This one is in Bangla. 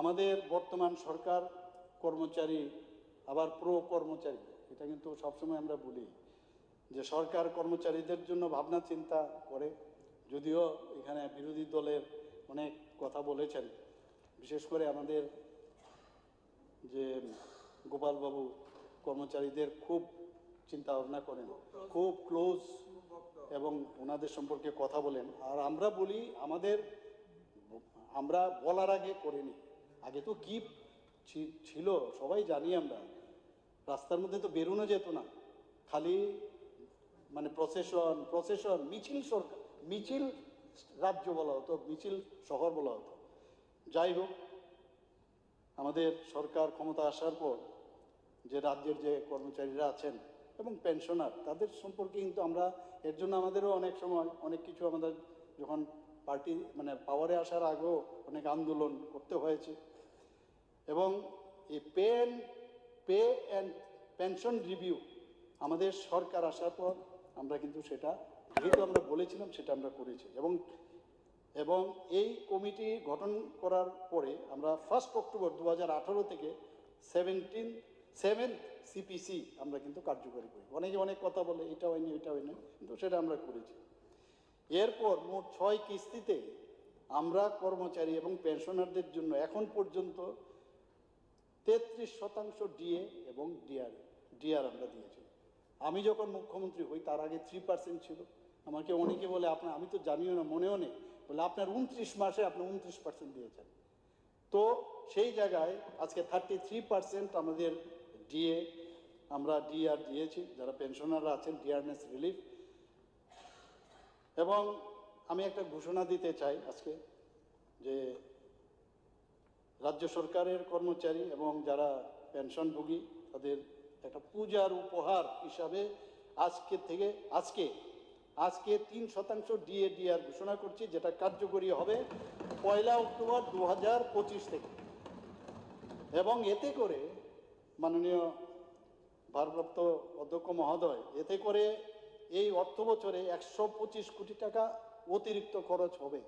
আমাদের বর্তমান সরকার কর্মচারী, আবার প্রো কর্মচারী, এটা কিন্তু সবসময় আমরা বলি, যে সরকার কর্মচারীদের জন্য ভাবনা চিন্তা করে। যদিও এখানে বিরোধী দলের অনেক কথা বলেছেন, বিশেষ করে আমাদের যে গোপালবাবু কর্মচারীদের খুব চিন্তা ভাবনা করেন, খুব ক্লোজ এবং ওনাদের সম্পর্কে কথা বলেন। আর আমরা বলি, আমাদের, আমরা বলার আগে করিনি। আগে তো কি ছিল, সবাই জানি আমরা। রাস্তার মধ্যে তো বেরোনো যেত না। খালি মানে প্রসেশন প্রসেশন, মিছিল সরকার, মিছিল রাজ্য বলা হতো, মিছিল শহর বলা হতো। যাই হোক, আমাদের সরকার ক্ষমতা আসার পর যে রাজ্যের যে কর্মচারীরা আছেন এবং পেনশনার তাদের সম্পর্কে কিন্তু আমরা, এর জন্য আমাদেরও অনেক সময়, অনেক কিছু আমাদের যখন পার্টি মানে পাওয়ারে আসার আগেও অনেক আন্দোলন করতে হয়েছে। এবং এই pen pay and pension review আমাদের সরকার আসার পর আমরা কিন্তু সেটা, যেহেতু আমরা বলেছিলাম সেটা আমরা করেছি। এবং এবং এই কমিটি গঠন করার পরে আমরা ফার্স্ট অক্টোবর দু হাজার আঠারো থেকে সেভেন্টিন সেভেন সিপিসি আমরা কিন্তু কার্যকরী করি। অনেকে অনেক কথা বলে, এটা হয়নি এটা হয়নি কিন্তু সেটা আমরা করেছি। এরপর মোট ছয় কিস্তিতে আমরা কর্মচারী এবং পেনশনারদের জন্য এখন পর্যন্ত তেত্রিশ শতাংশ ডিএ এবং ডিআর ডিআর আমরা দিয়েছি। আমি যখন মুখ্যমন্ত্রী হই, তার আগে থ্রি পার্সেন্ট ছিল। আমাকে অনেকে বলে, আপনার, আমি তো জানিও না, মনেও নেই। বলে, আপনার উনত্রিশ মাসে আপনি উনত্রিশ পার্সেন্ট দিয়েছেন। তো সেই জায়গায় আজকে থার্টি থ্রি পার্সেন্ট আমাদের ডিএ, আমরা ডিআর দিয়েছি। যারা পেনশনাররা আছেন ডিআরনেস রিলিফ এবং আমি একটা ঘোষণা দিতে চাই আজকে যে রাজ্য সরকারের কর্মচারী এবং যারা পেনশনভোগী, তাদের একটা পূজার উপহার হিসাবে আজকে থেকে, আজকে আজকে তিন শতাংশ ডিএ ডিআর ঘোষণা করছি, যেটা কার্যকরী হবে পয়লা অক্টোবর দু পঁচিশ থেকে। এবং এতে করে মাননীয় ভারপ্রাপ্ত অধ্যক্ষ মহোদয়, এতে করে এই অর্থ বছরে একশো পঁচিশ কোটি টাকা অতিরিক্ত খরচ হবে।